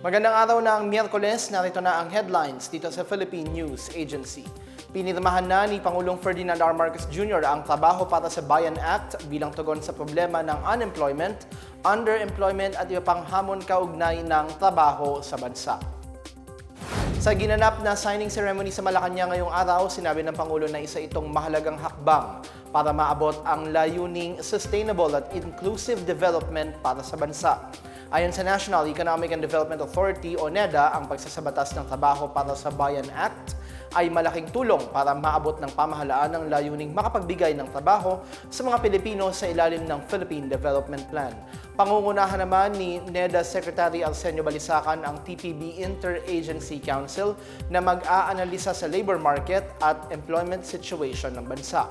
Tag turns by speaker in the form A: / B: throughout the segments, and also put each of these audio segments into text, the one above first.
A: Magandang araw na ang Miyerkules, narito na ang headlines dito sa Philippine News Agency. Pinirmahan na ni Pangulong Ferdinand R. Marcos Jr. ang Trabaho para sa Bayan Act bilang tugon sa problema ng unemployment, underemployment at iba pang hamon kaugnay ng trabaho sa bansa. Sa ginanap na signing ceremony sa Malacanang ngayong araw, sinabi ng Pangulo na isa itong mahalagang hakbang para maabot ang layuning sustainable at inclusive development para sa bansa. Ayon sa National Economic and Development Authority o NEDA, ang pagsasabatas ng trabaho para sa Bayan Act ay malaking tulong para maabot ng pamahalaan ang layuning makapagbigay ng trabaho sa mga Pilipino sa ilalim ng Philippine Development Plan. Pangungunahan naman ni NEDA Secretary Arsenio Balisacan ang TPB Interagency Council na mag-aanalisa sa labor market at employment situation ng bansa.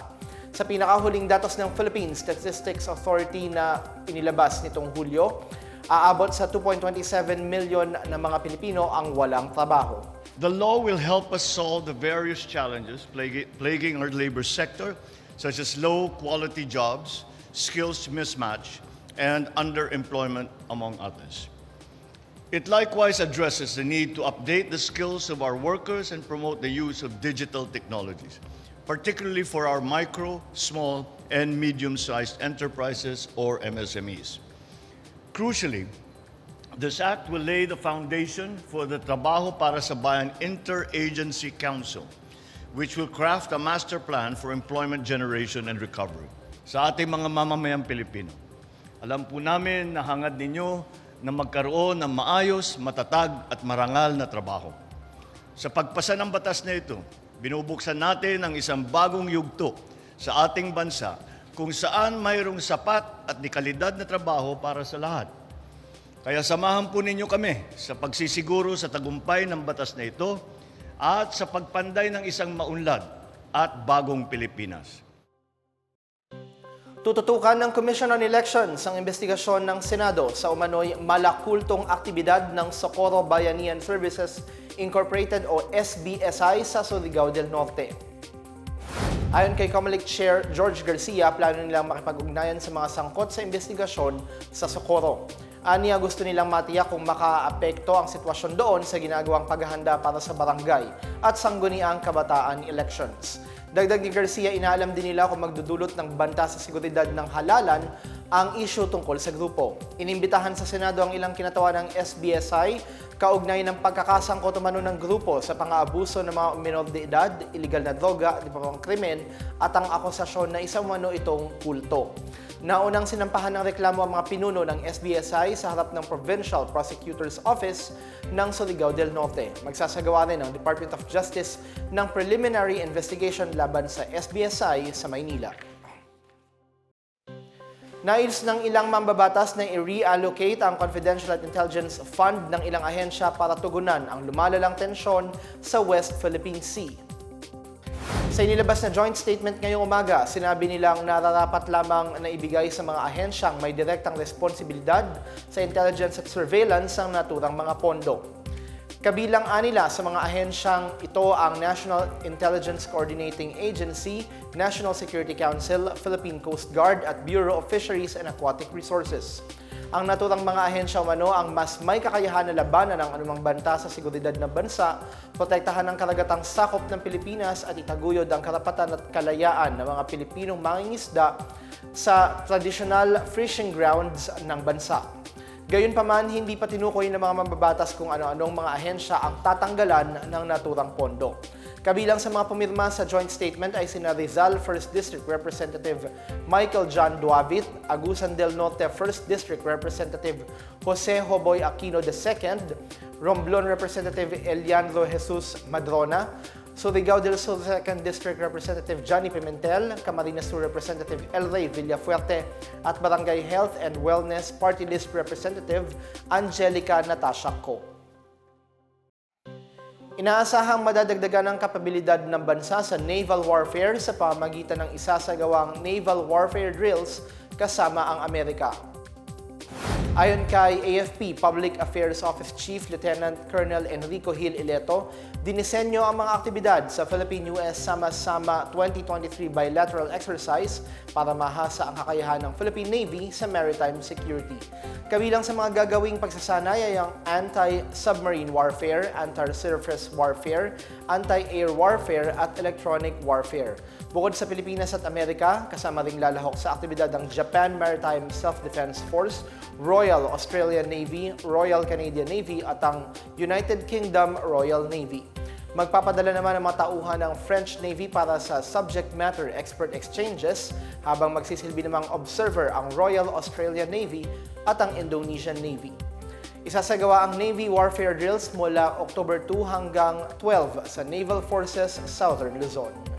A: Sa pinakahuling datos ng Philippine Statistics Authority na inilabas nitong Hulyo, aabot sa 2.27 million na mga Pilipino ang walang trabaho.
B: The law will help us solve the various challenges plaguing, our labor sector, such as low quality jobs, skills mismatch, and underemployment, among others. It likewise addresses the need to update the skills of our workers and promote the use of digital technologies, particularly for our micro, small, and medium sized enterprises or MSMEs. Crucially, this act will lay the foundation for the Trabaho para sa Bayan Interagency Council, which will craft a master plan for employment generation and recovery sa ating mga mamamayang Pilipino. Alam po namin na hangad ninyo na magkaroon ng maayos, matatag at marangal na trabaho. Sa pagpasa ng batas na ito, binubuksan natin ang isang bagong yugto sa ating bansa kung saan mayroong sapat at dekalidad na trabaho para sa lahat. Kaya samahan po ninyo kami sa pagsisiguro sa tagumpay ng batas na ito at sa pagpanday ng isang maunlad at bagong Pilipinas.
A: Tututukan ng Commission on Elections ang investigasyon ng Senado sa umano'y malakultong aktibidad ng Socorro Bayanihan Services Incorporated o SBSI sa Surigao del Norte. Ayon kay Comelec Chair George Garcia, plano nilang makipag-ugnayan sa mga sangkot sa investigasyon sa Socorro. Aniya gusto nilang matiyak kung makaapekto ang sitwasyon doon sa ginagawang paghahanda para sa barangay at sangguniang kabataan elections. Dagdag ni Garcia, inaalam din nila kung magdudulot ng banta sa seguridad ng halalan ang issue tungkol sa grupo. Inimbitahan sa Senado ang ilang kinatawa ng SBSI kaugnay ng pagkakasangkot umano ng grupo sa pang-aabuso ng mga minor de edad, illegal na droga, di pa krimen at ang akusasyon na isang umano itong kulto. Naunang sinampahan ng reklamo ang mga pinuno ng SBSI sa harap ng Provincial Prosecutor's Office ng Surigao del Norte. Magsasagawa rin ng Department of Justice ng preliminary investigation laban sa SBSI sa Maynila. Nais ng ilang mambabatas na i-reallocate ang Confidential at Intelligence Fund ng ilang ahensya para tugunan ang lumalalang tensyon sa West Philippine Sea. Sa inilabas na joint statement ngayong umaga, sinabi nilang nararapat lamang na ibigay sa mga ahensyang may direktang responsibilidad sa intelligence at surveillance ang naturang mga pondo. Kabilang anila sa mga ahensyang ito ang National Intelligence Coordinating Agency, National Security Council, Philippine Coast Guard at Bureau of Fisheries and Aquatic Resources. Ang naturang mga ahensya umano ang mas may kakayahan na labanan ng anumang banta sa seguridad ng bansa, protektahan ang karagatang sakop ng Pilipinas at itaguyod ang karapatan at kalayaan ng mga Pilipinong mangingisda sa traditional fishing grounds ng bansa. Gayunpaman, hindi pa tinukoy ng mga mambabatas kung ano-anong mga ahensya ang tatanggalan ng naturang pondo. Kabilang sa mga pumirma sa joint statement ay sina Rizal 1st District Representative Michael John Duavit, Agusan del Norte 1st District Representative Jose Hoboy Aquino II, Romblon Representative Eliandro Jesus Madrona, Surigao del Sur 2nd District Representative Johnny Pimentel, Camarines Sur Representative El Rey Villafuerte at Barangay Health and Wellness Party List Representative Angelica Natasha Co. Inaasahang madadagdagan ang kapabilidad ng bansa sa naval warfare sa pamamagitan ng isasagawang naval warfare drills kasama ang Amerika. Ayon kay AFP Public Affairs Office Chief Lieutenant Colonel Enrico Gil Ileto, dinisenyo ang mga aktibidad sa Philippine-US Sama-Sama 2023 bilateral exercise para mahasa ang kakayahan ng Philippine Navy sa maritime security. Kabilang sa mga gagawing pagsasanay ay ang anti-submarine warfare, anti-surface warfare, anti-air warfare at electronic warfare. Bukod sa Pilipinas at Amerika, kasama ring lalahok sa aktibidad ng Japan Maritime Self-Defense Force, Royal Australian Navy, Royal Canadian Navy at ang United Kingdom Royal Navy. Magpapadala naman ang mga tauhan ng French Navy para sa subject matter expert exchanges habang magsisilbi namang observer ang Royal Australian Navy at ang Indonesian Navy. Isasagawa ang Navy warfare drills mula October 2 hanggang 12 sa Naval Forces Southern Luzon.